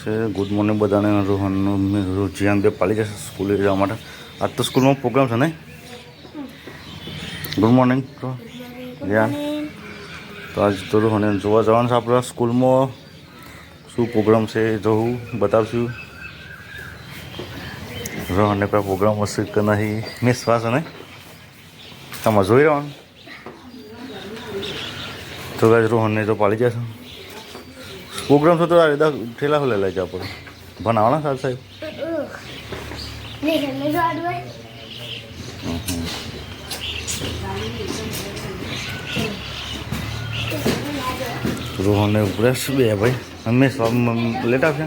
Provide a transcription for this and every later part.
છે. Good morning બધાને. રોહનનું જીયાન બે પાલી જશે સ્કૂલે જવા માટે. આજ તો સ્કૂલમાં પ્રોગ્રામ છે ને ગુડ મોર્નિંગ જીયાન તો આજ તો રોહને જોવા જવાનું છે આપણા સ્કૂલમાં. શું પ્રોગ્રામ છે એ જોવું બતાવશું. રોહનને કોઈ પ્રોગ્રામ હશે કે નહીં મિસ વાસ નહીં? તમે જોઈ રહ્યો તો રોહનને તો પાલી જશે. પ્ರೋಗ್ರಾಮ್ ಸತ್ತು આ ರಿದಾ ઠેલા હોલે લઈ જા પર બનાવણા સાહેબ સાહેબ? રોહને બ્રશ બે ભાઈ. અમે લેટા છે?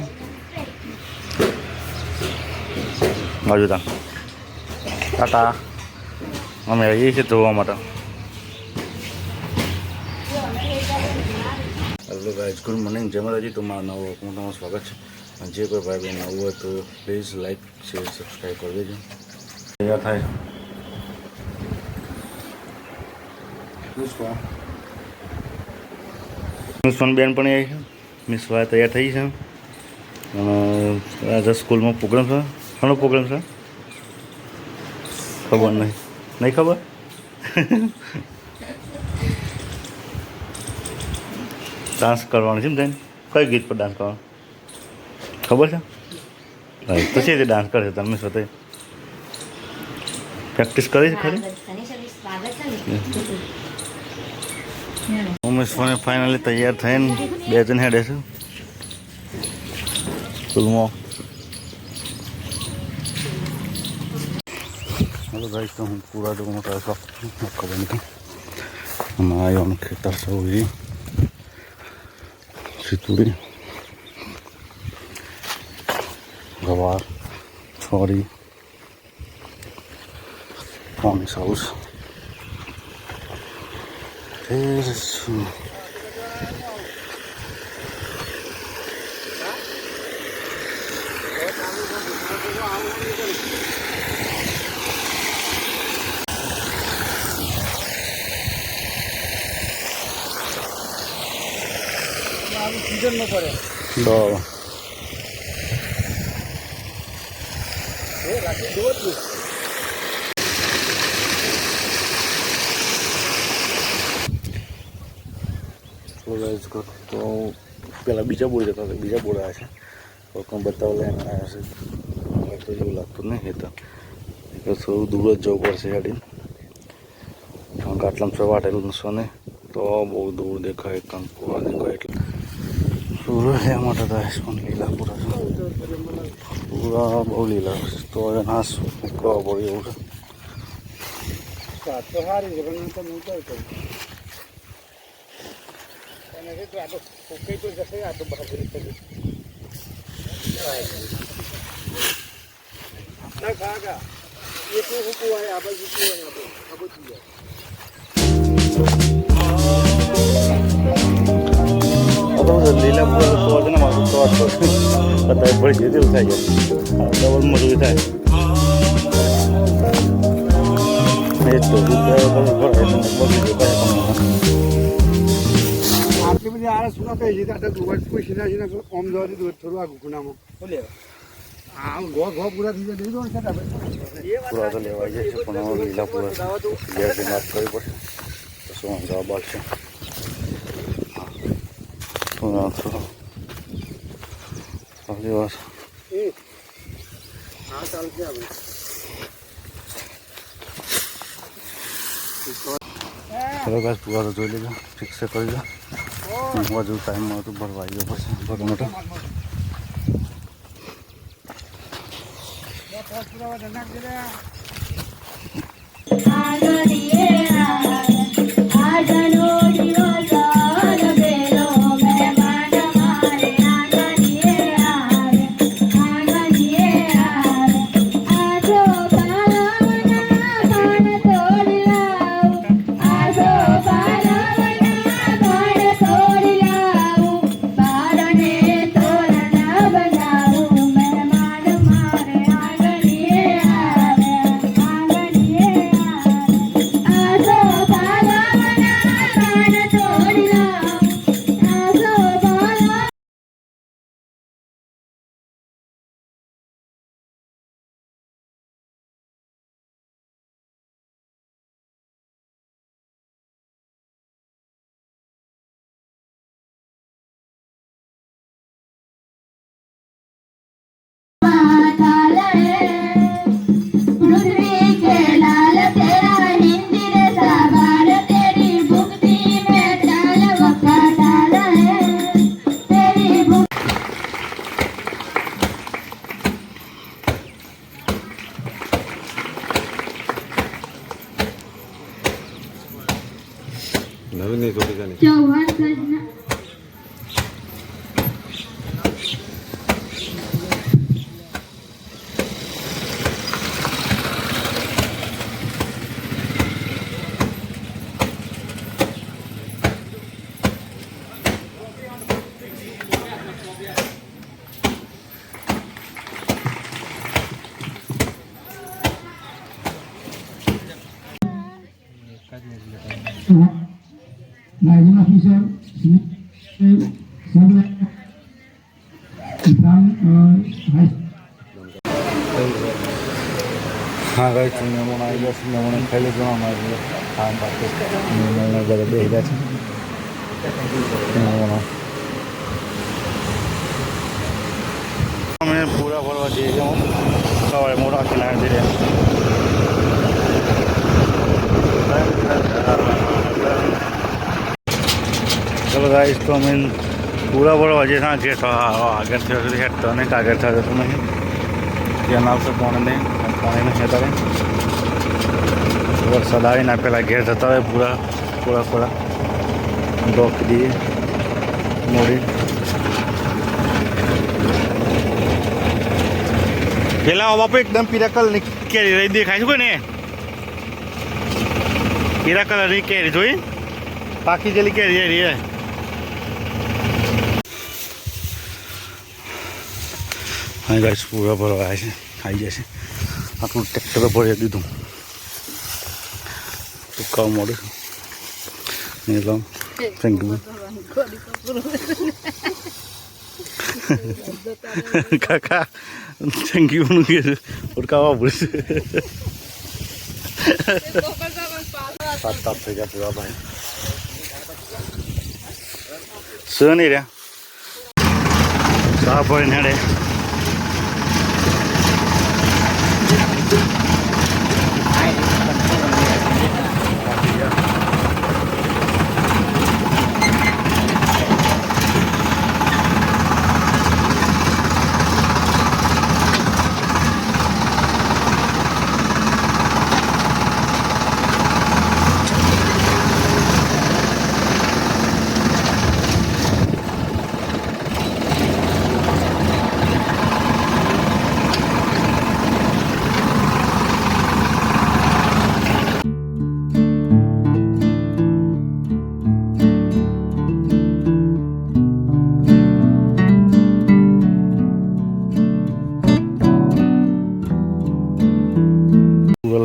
બાજુ તા. ટાટા. અમે આવીએ છીએ ધોવા માટે. Hello guys good morning. જય માતાજી. તમારા નવો હું તમારું સ્વાગત છે. જે કોઈ ભાઈ બહેન નવું હોય તો પ્લીઝ લાઈક શેર સબસ્ક્રાઈબ કરી દેજો. તૈયાર થાય. મિસ બેન પણ આવી છે. મિસ ભાઈ તૈયાર થઈ છે. આજે સ્કૂલમાં પ્રોગ્રામ છે. ઘણો પ્રોગ્રામ છે? ખબર નહીં. નહીં ખબર? ડાન્સ કરવાનો છે ને થઈને? કઈ ગીત પર ડાન્સ કરવાનો? ખબર છે? પછી તે ડાન્સ કરે છે તમે સાથે. પ્રેક્ટિસ કરી છે ખરી? ઉમેશ ફોને ફાઇનલી તૈયાર થઈને બે જણ હેડે છે. સ્કૂલમાં હલો ભાઈ તો હું પૂરા જોવાનું ટ્રાય ખબર નથી. અમારા ખેતર સૌ तुरी गवार छरी कमिस हाउस Thank you. Isso. સિઝનમાં પડે બરાબર રાખી દો જ તો ગાઈઝ તો પેલા બીજા બોર્ડ જતા હતા બીજા બોર્ડ આવ્યા છે તો કંઈ બતાવવા લઈને આવ્યા છે તો એવું લાગતું નહીં એ તો એટલે થોડું દૂર જ જવું પડશે હેડીને કારણ કે આટલામાં સવાટેલું નસો ને તો બહુ દૂર દેખાય કંકુવા દેખાય. એટલે સૂરજ લેવા માટે તો પણ લીલા પૂરા છે પૂરા બહુ લીલા છે તો હવે નાશ મૂકવા પડે એવું છે સાત તો સારી છે પણ તો હું કઈ કરું અને છે તો આ તો ફૂંકાઈ તો જશે આ તો બહાદુરી કરી ના ખાગા એ તો તો લીલા પૂરા તો છે ને મારું તો તો કદાચ પડી જાય તેવું થાય છે. ડબલ મજૂરી થાય. એ જ તો દૂધ ને. આટલી બધી આળસ શું કહે આ તો પૂછી ના છે ઓમ જવાથી દૂધ થોડું આ ગુનામાં બોલે આ ગો ગો પૂરા થઈ જાય દઈ દો પૂરા તો લેવાઈ જાય છે પણ લીલા પૂરા કરવી પડશે. શું જવાબ આવશે શું હા ચાલશે આપણે ચલો ગાસ પૂરા તો જોઈ લેજો ફિક્સ કરી લો હજુ ટાઈમમાં હતું ભરવા આવ્યો પછી ભરવા માટે આજનો Uh, high હા ભાઈ છું મહેમાન આવી ગયા છે મહેમાન ખાઈ લીધું. અમારે કામ બાકી મહેમાન બધા બેસી ગયા છે અમે પૂરા ફરવા જઈએ છીએ હું. સવારે મોડા ખીલા જઈએ ચલો ગાઈશ તો અમે પૂરા ફરવા હજી ના જે આગળ થયો છે હેઠ તો નહીં આગળ થયો તો નહીં. ત્યાં આવશે પાણીને પાણીને ખેતરે વરસાદ આવીને પેલા ઘેર થતા હોય પૂરા પૂરા પૂરા. ડોકી દઈએ મોડી. પેલા બાપુ એકદમ પીરા કલરની કેરી રહી દેખાય છે ને? પીરા કલરની કેરી જોઈ? પાકી જેલી કેરી એ. રીએ પૂરા ભરવા છે. આવી જશે આટલું ટ્રેક્ટર ભરી દીધું. ટૂંકા મોડું નીલમ થેન્ક યુ કાકા થેન્ક યુ ઉડકાવા પડશે. સાત તાપ થઈ ગયા પૂરા ભાઈ. શું નહીં રહ્યા સાફ હોય નેડે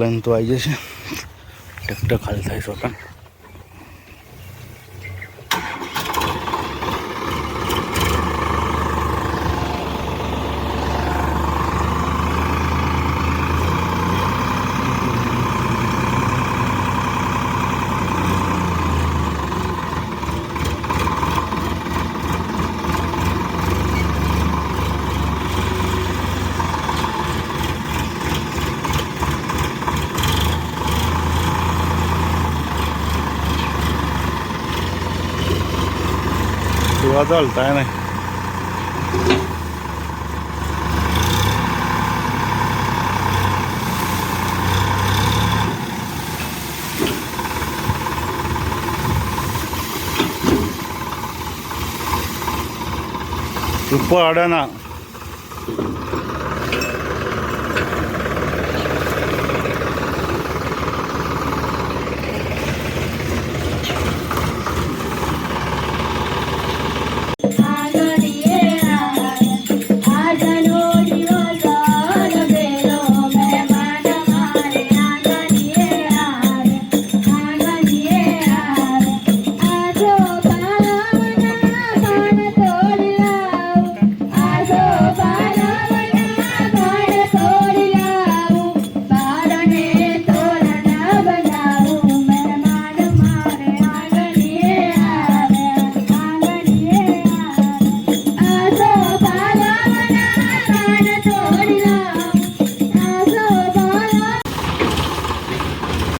પૂરો તો આવી જશે. ટ્રેક્ટર ખાલી થાય છે પણ પૂરા તો હલતા નહીં ઉપર અડાના